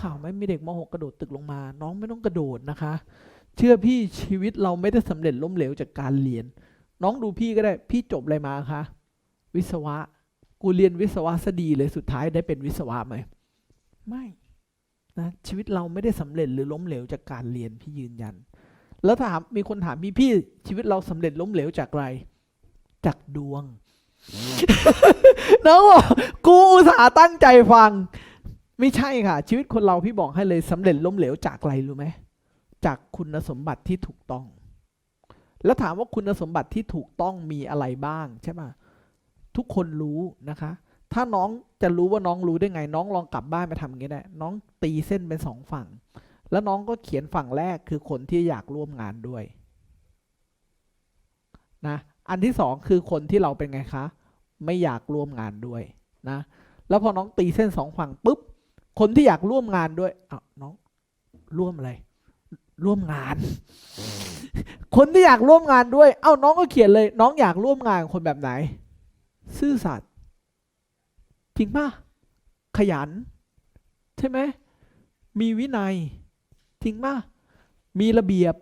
ข่าวไหมมีเด็กม .6 กระโดดตึกลงมา น้องไม่ต้องกระโดดนะคะ เชื่อพี่ชีวิตเราไม่ได้สำเร็จล้มเหลวจากการเรียน น้องดูพี่ก็ได้พี่จบอะไรมาคะวิศวะ กูเรียนวิศวะซะดีเลยสุดท้ายได้เป็นวิศวะไหมไม่นะชีวิตเราไม่ได้สำเร็จหรือล้มเหลวจากการเรียนพี่ยืนยัน แล้วถามมีคนถามพี่พี่ชีวิตเราสำเร็จล้มเหลวจากอะไรจากดวงน้องบอกกูอุตส่าห์ตั้งใจฟัง ไม่ใช่ค่ะ ชีวิตคนเราพี่บอกให้เลยสำเร็จล้มเหลวจากอะไรรู้ไหมจากคุณสมบัติที่ถูกต้อง แล้วถามว่าคุณสมบัติที่ถูกต้องมีอะไรบ้างใช่ไหมทุกคนรู้นะคะ ถ้าน้องจะรู้ว่าน้องรู้ได้ไง น้องลองกลับบ้านไปทำอย่างนี้ได้น้องตีเส้นเป็นสองฝั่ง แล้วน้องก็เขียนฝั่งแรกคือคนที่อยากร่วมงานด้วยนะอันที่สองคือคนที่เราเป็นไงคะ ไม่อยากร่วมงานด้วยนะแล้วพอน้องตีเส้นสองฝั่งปุ๊บ คนที่อยากร่วมงานด้วยอ้าวน้องร่วมอะไร ร่วมงาน คนที่อยากร่วมงานด้วย เอ้าน้องก็เขียนเลย น้องอยากร่วมงานกับคนแบบไหน ซื่อสัตย์จริงป่ะขยัน ใช่ไหมมีวินัยจริงป่ะมีระเบียบ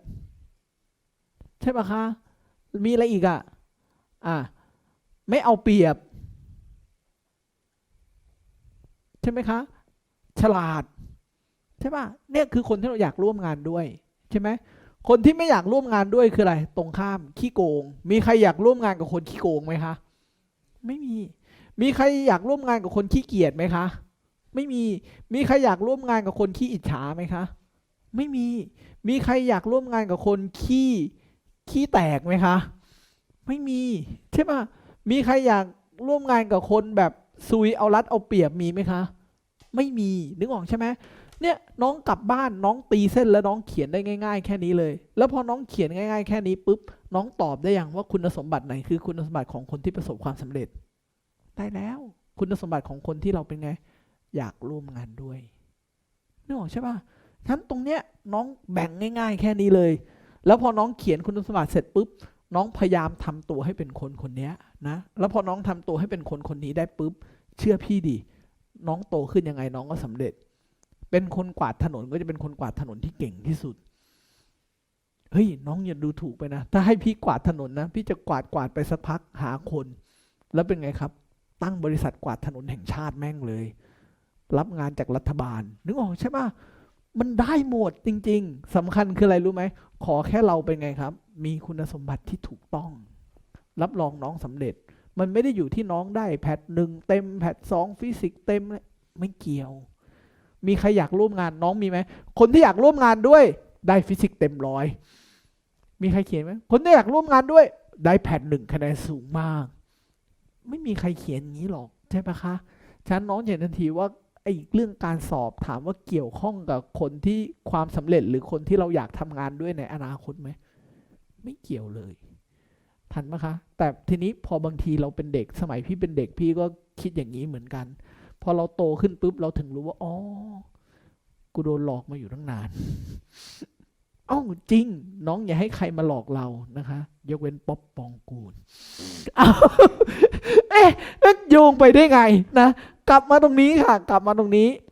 ใช่ป่ะคะ มีอะไรอีกอะอะไม่เอาเปรียบ ใช่ไหมคะ ฉลาด ใช่ป่ะเนี่ยคือคนที่เราอยากร่วมงานด้วย ใช่ไหมคนที่ไม่อยากร่วมงานด้วยคืออะไร ตรงข้ามขี้โกง มีใครอยากร่วมงานกับคนขี้โกงไหมคะ ไม่มี มีใครอยากร่วมงานกับคนขี้เกียจไหมคะ ไม่มี มีใครอยากร่วมงานกับคนขี้อิจฉาไหมคะ ไม่มี มีใครอยากร่วมงานกับคนขี้ขี้แตกไหมคะ ไม่มีใช่ป่ะมีใครอยากร่วมงานกับคนแบบซุยเอารัดเอาเปรียบมีไหมคะ ไม่มีนึกออกใช่ไหมเนี่ยน้องกลับบ้านน้องตีเส้นแล้วน้องเขียนได้ง่าย ๆ แค่นี้เลย แล้วพอน้องเขียนง่าย ๆ แค่นี้ปุ๊บน้องตอบได้ยังว่าคุณสมบัติไหนคือคุณสมบัติของคนที่ประสบความสำเร็จได้แล้ว คุณสมบัติของคนที่เราเป็นไง อยากร่วมงานด้วยนึกออกใช่ป่ะฉะนั้นตรงเนี้ยน้องแบ่งง่าย ๆ แค่นี้เลย แล้วพอน้องเขียนคุณสมบัติเสร็จปุ๊บน้องพยายามทำตัวให้เป็นคนคนเนี้ยนะแล้วพอน้องทำตัวให้เป็นคนคนนี้ได้ปุ๊บเชื่อพี่ดิ น้องโตขึ้นยังไงน้องก็สำเร็จ เป็นคนกวาดถนนก็จะเป็นคนกวาดถนนที่เก่งที่สุด เฮ้ย น้องอย่าดูถูกไปนะ ถ้าให้พี่กวาดถนนนะ พี่จะกวาดกวาดไปสักพักหาคน แล้วเป็นไงครับ ตั้งบริษัทกวาดถนนแห่งชาติแม่งเลย รับงานจากรัฐบาล นึกออกใช่ปะมันได้หมดจริง ๆสำคัญคืออะไรรู้ไหม ขอแค่เราเป็นไงครับ มีคุณสมบัติที่ถูกต้อง รับรองน้องสำเร็จ มันไม่ได้อยู่ที่น้องได้แพทหนึ่งเต็มแพทสองฟิสิกส์เต็มเลยไม่เกี่ยว มีใครอยากร่วมงานน้องมีไหมคนที่อยากร่วมงานด้วย ได้ฟิสิกส์เต็มร้อยมีใครเขียนไหมคนที่อยากร่วมงานด้วย ได้แพทหนึ่งคะแนนสูงมาก ไม่มีใครเขียนอย่างนี้หรอกใช่ปะคะฉันน้องเห็นทันทีว่าไอ้เรื่องการสอบถามว่าเกี่ยวข้องกับคนที่ความสำเร็จหรือคนที่เราอยากทำงานด้วยในอนาคตไหมไม่เกี่ยวเลย ทันไหมคะ แต่ทีนี้พอบางทีเราเป็นเด็กสมัยพี่เป็นเด็กพี่ก็คิดอย่างนี้เหมือนกัน พอเราโตขึ้นปุ๊บเราถึงรู้ว่า อ๋อ กูโดนหลอกมาอยู่ตั้งนาน เอ้าจริง น้องอย่าให้ใครมาหลอกเรานะคะ ยกเว้นป๊อปปองกูลอ้าเอ๊ะโยงไปได้ไงนะ กลับมาตรงนี้ค่ะ กลับมาตรงนี้